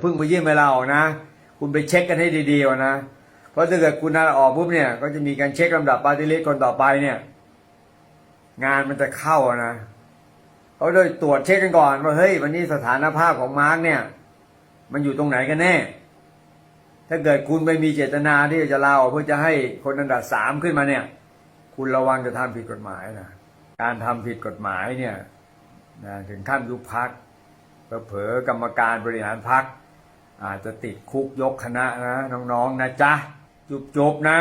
เพิ่งไปยื่นเวลาออกนะ คุณไปเช็คกันให้ดีๆนะ เพราะถ้าเกิดคุณลาออกปุ๊บเนี่ย ก็จะมีการเช็คลำดับปาร์ตี้ลิสต์คนต่อไปเนี่ย งานมันจะเข้านะเขาโดยตรวจเช็คกันก่อนว่าเฮ้ยวันนี้สถานภาพของมาร์กเนี่ย มันอยู่ตรงไหนกันแน่ ถ้าเกิดคุณไม่มีเจตนาที่จะลาออกเพื่อจะให้คนอันดับสามขึ้นมาเนี่ย คุณระวังจะทำผิดกฎหมายนะการทำผิดกฎหมายเนี่ยนะถึงขั้นยุบพักเผลอกรรมการบริหารพัก อาจจะติดคุกยกคณะนะน้องๆนะจ๊ะจุบๆนะ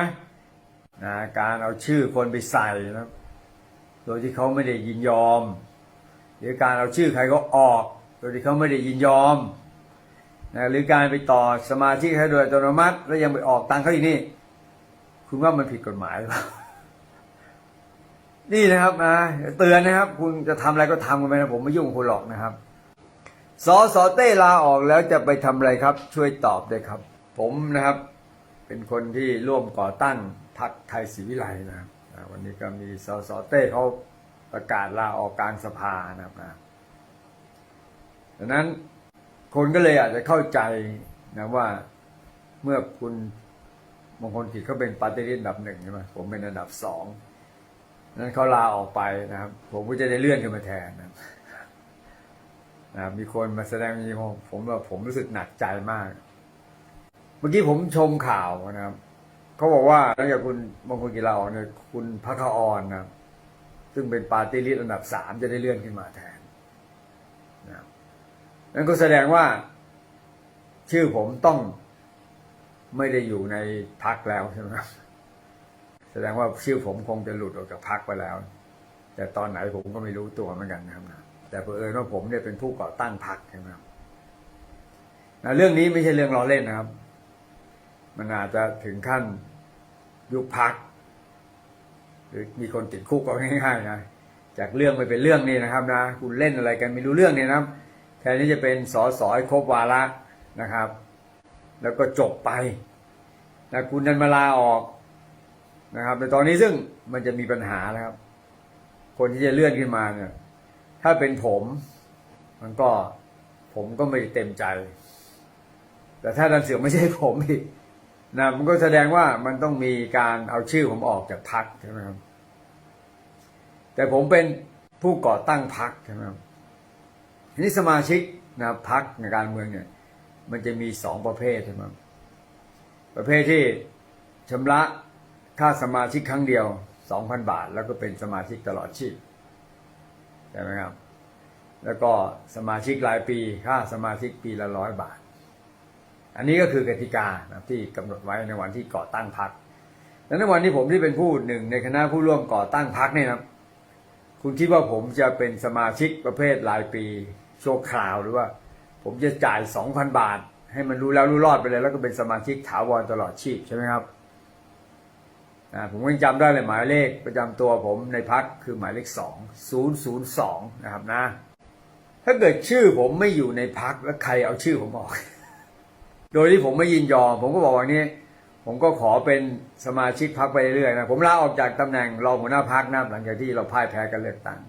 นะการเอาชื่อคนไปใส่นะโดยที่เขาไม่ได้ยินยอม หรือการเอาชื่อใครก็ออก โดยที่เขาไม่ได้ยินยอมนะหรือการไปต่อสมาชิกให้โดยอัตโนมัติ แล้วยังไปออกตังค์เขาอีกนี่ คุณว่ามันผิดกฎหมายหรือเปล่านี่นะครับนะเตือนนะครับ คุณจะทำอะไรก็ทำกันไปนะผมไม่ยุ่งคุณหรอกนะครับ สอสอเต้ลาออกแล้วจะไปทำอะไรครับ ช่วยตอบด้วยครับ ผมนะครับ เป็นคนที่ร่วมก่อตั้งพรรคไทยศรีวิไลนะครับวันนี้ก็มีสอสอเต้เขาประกาศลาออกกลางสภานะครับนะดังนั้นคนก็เลยอาจจะเข้าใจนะว่าเมื่อคุณมงคลกิจเขาเป็นปาร์ตี้ลิสต์อันดับหนึ่งใช่ไหมผมเป็นอันดับสองนั้นเขาลาออกไปนะครับ ผมก็จะได้เลื่อนขึ้นมาแทนนะครับ นะมีคนมาแสดงมีผมผมแบบผมรู้สึกหนักใจมาก เมื่อกี้ผมชมข่าวนะครับเขาบอกว่าหลังจากคุณมงคลกีฬาออกเนี่ยคุณพักออนนะครับซึ่งเป็นปาร์ตี้ลิสต์อันดับสามจะได้เลื่อนขึ้นมาแทนนะนั่นก็แสดงว่า ชื่อผมต้องไม่ได้อยู่ในพักแล้วใช่ไหมครับแสดงว่าชื่อผมคงจะหลุดออกจากพักไปแล้ว แต่ตอนไหนผมก็ไม่รู้ตัวเหมือนกันนะครับนะ แต่เผอิญว่าผมเนี่ยเป็นผู้ก่อตั้งพรรคใช่ไหมครับนะเรื่องนี้ไม่ใช่เรื่องล้อเล่นนะครับ มันอาจจะถึงขั้นยุบพัก หรือมีคนติดคุกก็ง่ายๆนะจากเรื่องไปเป็นเรื่องนี่นะครับนะคุณเล่นอะไรกันไม่รู้เรื่องเนี่ยนะครับแทนที่จะเป็นสอสอครบวาระนะครับ แล้วก็จบไปนะคุณนันมาลาออกนะครับในตอนนี้ซึ่งมันจะมีปัญหานะครับ คนที่จะเลื่อนขึ้นมาเนี่ย ถ้าเป็นผม มันก็ผมก็ไม่เต็มใจ แต่ถ้าดันเสือไม่ใช่ผมอีกนะมันก็แสดงว่ามันต้องมีการเอาชื่อผมออกจากพักใช่ไหมครับ แต่ผมเป็นผู้ก่อตั้งพักใช่ไหมครับทีนี้สมาชิกนะพักในการเมืองเนี่ย มันจะมีสองประเภทใช่ไหมครับประเภทที่ชำระค่าสมาชิกครั้งเดียวสองพันบาท แล้วก็เป็นสมาชิกตลอดชีพ ใช่ไหมครับ แล้วก็สมาชิกรายปีค่าสมาชิกปีละร้อยบาท อันนี้ก็คือกติกานะที่กำหนดไว้ในวันที่ก่อตั้งพรรคและในวันที่ผมที่เป็นผู้หนึ่งในคณะผู้ร่วมก่อตั้งพรรคเนี่ยนะครับคุณคิดว่าผมจะเป็นสมาชิกประเภทรายปีชั่วคราวหรือว่า ผมจะจ่ายสองพันบาท ให้มันรู้แล้วรู้รอดไปเลย แล้วก็เป็นสมาชิกถาวรตลอดชีพใช่ไหมครับ นะผมยังจำได้เลยหมายเลขประจำตัวผมในพักคือหมายเลขสองศูนย์ศูนย์สองนะครับนะ ถ้าเกิดชื่อผมไม่อยู่ในพักแล้วใครเอาชื่อผมออก โดยที่ผมไม่ยินยอม ผมก็บอกว่านี้ ผมก็ขอเป็นสมาชิกพักไปเรื่อยๆนะผมลาออกจากตำแหน่งรองหัวหน้าพักนะหลังจากที่เราพ่ายแพ้กันเลือกตั้ง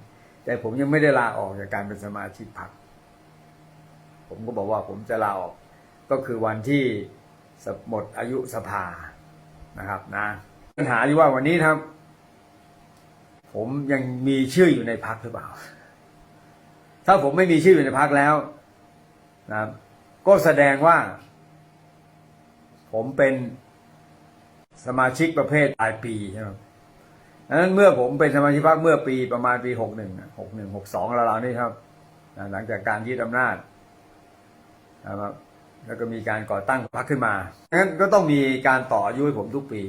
แต่ผมยังไม่ได้ลาออกจากการเป็นสมาชิกพักผมก็บอกว่าผมจะลาออกก็คือวันที่หมดอายุสภานะครับนะ ปัญหาที่ว่าวันนี้ครับ ผมยังมีชื่ออยู่ในพักหรือเปล่า ถ้าผมไม่มีชื่ออยู่ในพักแล้วนะครับ ก็แสดงว่า ผมเป็นสมาชิกประเภทรายปีใช่ไหมดังนั้นเมื่อผมเป็นสมาชิกพรรคเมื่อปีประมาณปีหกหนึ่งหกหนึ่งหกสองราวๆนี่ครับ หลังจากการยึดอำนาจนะครับแล้วก็มีการก่อตั้งพรรคขึ้นมาดังนั้นก็ต้องมีการต่ออายุให้ผมทุกปี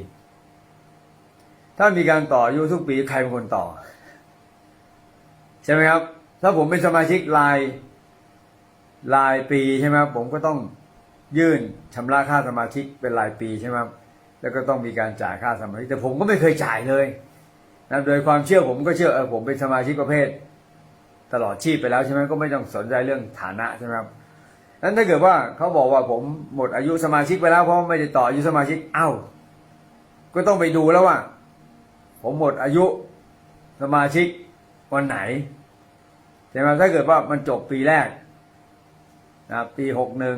ถ้ามีการต่ออายุทุกปีใครเป็นคนต่อ ใช่ไหมครับ ถ้าผมเป็นสมาชิกรายรายปีใช่ไหมครับผมก็ต้องยื่นชำระค่าสมาชิกเป็นรายปีใช่ไหมครับแล้วก็ต้องมีการจ่ายค่าสมาชิกแต่ผมก็ไม่เคยจ่ายเลยนะโดยความเชื่อผมก็เชื่อเออผมเป็นสมาชิกประเภท ตลอดชีพไปแล้วใช่ไหมก็ไม่ต้องสนใจเรื่องฐานะใช่ไหมครับนั้นถ้าเกิดว่าเขาบอกว่าผมหมดอายุสมาชิกไปแล้วเพราะไม่ได้ต่ออายุสมาชิกเอ้าก็ต้องไปดูแล้วว่า ผมหมดอายุสมาชิกวันไหนใช่ไหมถ้าเกิดว่ามันจบปีแรกนะปีหกหนึ่ง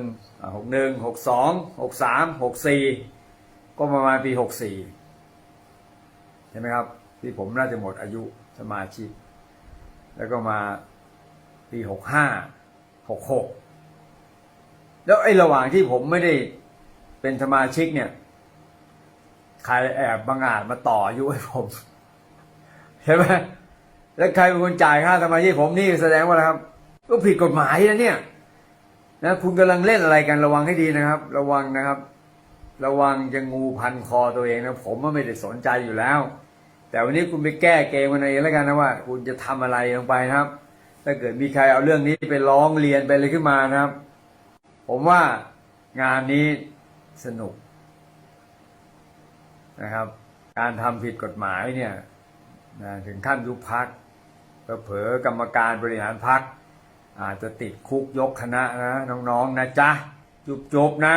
หกหนึ่งหกสองหกสามหกสี่ก็ประมาณปีหกสี่ใช่ไหมครับ ที่ผมน่าจะหมดอายุสมาชิก แล้วก็มาปีหกห้าหกหกแล้วไอ้ระหว่างที่ผมไม่ได้เป็นสมาชิกเนี่ย ใครแอบบังอาจมาต่ออายุให้ผมใช่ไหมแล้วใครเป็นคนจ่ายค่าสมาชิกผมนี่แสดงว่าอะไรครับ ก็ผิดกฎหมายนะเนี่ยนะคุณกำลังเล่นอะไรกันระวังให้ดีนะครับ ระวังนะครับ ระวังจะงูพันคอตัวเองนะผมก็ไม่ได้สนใจอยู่แล้ว แต่วันนี้คุณไปแก้เกมกันเองแล้วกันนะว่า คุณจะทำอะไรลงไปนะครับ ถ้าเกิดมีใครเอาเรื่องนี้ไปร้องเรียนไปอะไรขึ้นมานะครับ ผมว่างานนี้สนุก นะครับ การทำผิดกฎหมายเนี่ยนะถึงขั้นยุบพักเผลอกรรมการบริหารพักอาจจะติดคุกยกคณะนะน้องๆนะจ๊ะ จุบๆนะ